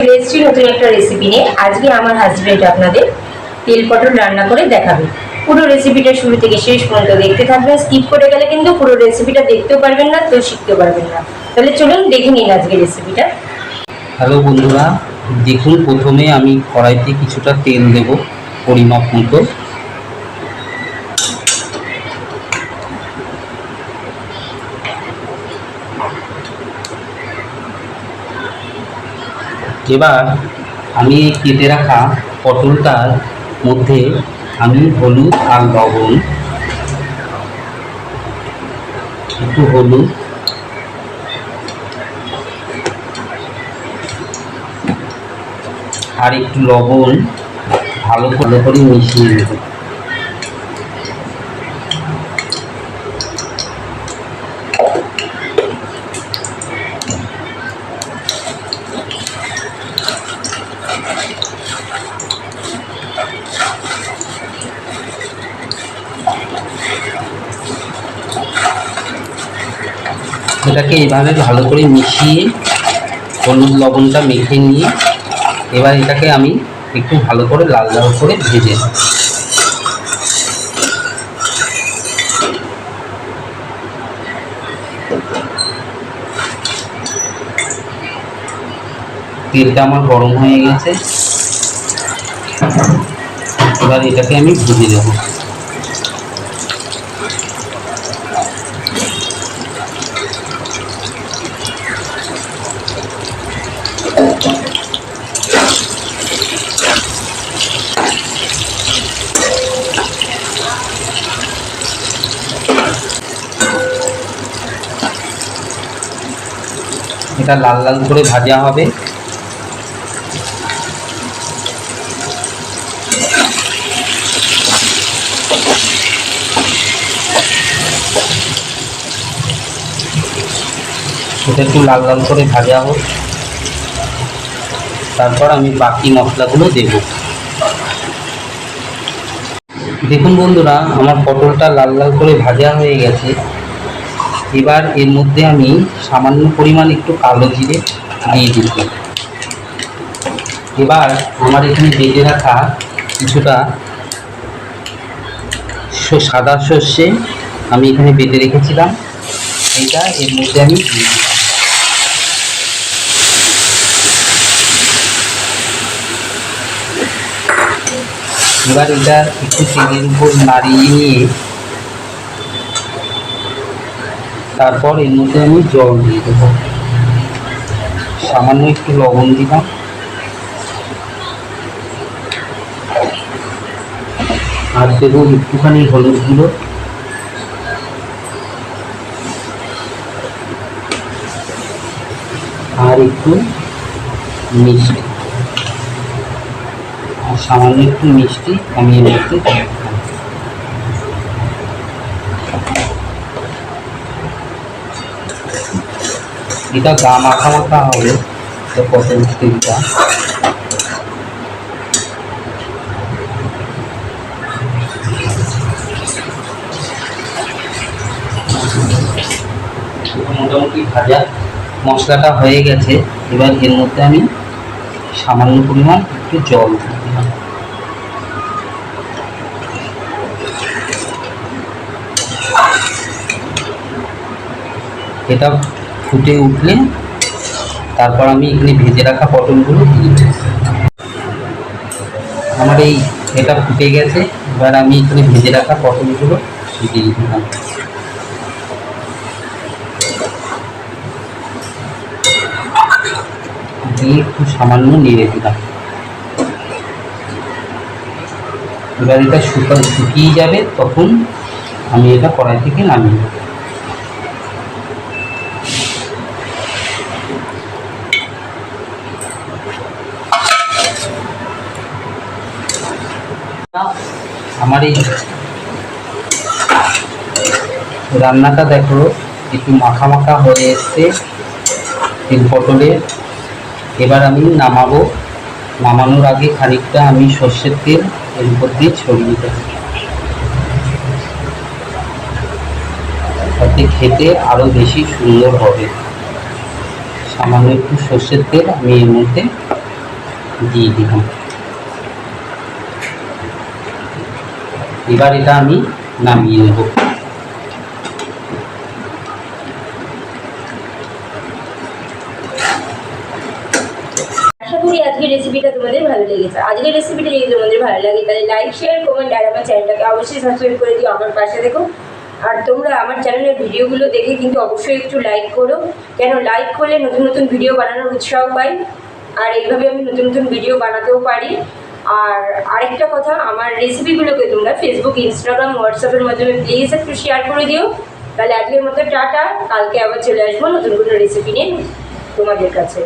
চলে নতুন একটা রেসিপি নিয়ে। আজকে আমার হাজবেন্ড আপনাদের তেল পটল রান্না করে দেখাবে। পুরো রেসিপিটা শুরু থেকে শেষ পর্যন্ত দেখতে থাকবেন। স্কিপ করে গেলে কিন্তু পুরো রেসিপিটা দেখতেও পারবেন না, তো শিখতেও পারবেন না। তাহলে চলুন দেখে নিন আজকে রেসিপিটা হ্যালো বন্ধুরা, দেখুন প্রথমে আমি কড়াইতে কিছুটা তেল দেব, পরিমাপ মতো। এবার আমি এই কেটে রাখা পটলটার মধ্যে আমি হলুদ আর লবণ, একটু হলুদ, আর একটু লবণ ভালো করে করে মিশিয়ে নেব। এটাকে এইভাবে ভালো করে মিশিয়ে হলুদ লবণটা মেখে নিয়ে এবার এটাকে আমি একটু ভালো করে লাল লাল করে ভেজে। তেলটা আমার গরম হয়ে গেছে এবার এটাকে আমি ভেজে দেবো এটা লাল লাল করে ভাজা হবে। এটা একটু লাল লাল করে ভাজা হোক। তারপর আমি বাকি মশলাগুলো দেব। দেখুন বন্ধুরা, আমার পটলটা লাল লাল করে ভাজা হয়ে গেছে। এবার এর মধ্যে আমি সামান্য পরিমাণ একটু কালো জিরে দিয়ে দিচ্ছি এবার আমার এখানে বেটে রাখা কিছুটা সাদা সর্ষে আমি এখানে বেঁধে রেখেছিলাম। এটা এর মধ্যে আমি এবার এটা একটু তেলের উপর নাড়িয়ে নিয়ে তারপর এর মধ্যে আমি জল দিয়ে দেবো। সামান্য একটু লবণ দিলাম। আর দেবো একটুখানি হলুদ গুঁড়ো। আর একটু মিষ্টি। আর সামান্য একটু মিষ্টি আমি এর মধ্যে এটা গা মাখা মাখা হবে তো পটল তেলটা মোটামুটি ভাজা মশলাটা হয়ে গেছে। এবার এর মধ্যে আমি সামান্য পরিমাণ একটু জল এটা ফুটে উঠলে তারপর আমি এখানে ভেজে রাখা পটলগুলো দেব। আমার এই এটা ফুটে গেছে, এবার আমি এখানে ভেজে রাখা পটলগুলো দিয়ে দিলাম। দিয়ে একটু সামান্য নেড়ে দিলাম। এবার এটা শুকা শুকিয়ে যাবে, তখন আমি এটা কড়াই থেকে নামিয়ে আমার এই রান্নাটা দেখো, একটু মাখা মাখা হয়ে এসছে তিল পটলের এবার আমি নামাবো। নামানোর আগে খানিকটা আমি সর্ষের তেল এর উপর দিয়ে ছড়িয়ে তাতে খেতে আরও বেশি সুন্দর হবে। সামান্য একটু সর্ষের তেল আমি এর মধ্যে দিয়ে দিলাম। এবার এটা আমি নামিয়ে নেব। করি আজকের রেসিপিটা তোমাদের ভালো লেগেছে। আজকের রেসিপিটা যদি তোমাদের ভালো লাগে, তাহলে লাইক শেয়ার কমেন্ট আর আমার চ্যানেলটাকে অবশ্যই সাবস্ক্রাইব করে দিও আমার পাশে দেখো। আর তোমরা আমার চ্যানেলের ভিডিওগুলো দেখে কিন্তু অবশ্যই একটু লাইক করো। কেন লাইক করলে নতুন নতুন ভিডিও বানানোর উৎসাহ পাই। আর এইভাবে আমি নতুন নতুন ভিডিও বানাতেও পারি। আর আরেকটা কথা, আমার রেসিপিগুলোকে তোমরা ফেসবুক ইনস্টাগ্রাম হোয়াটসঅ্যাপের মাধ্যমে প্লিজ একটু শেয়ার করে দিও। তাহলে আজকের মতো টাটা, কালকে আবার চলে আসব নতুন কোনো রেসিপি নিয়ে তোমাদের কাছে।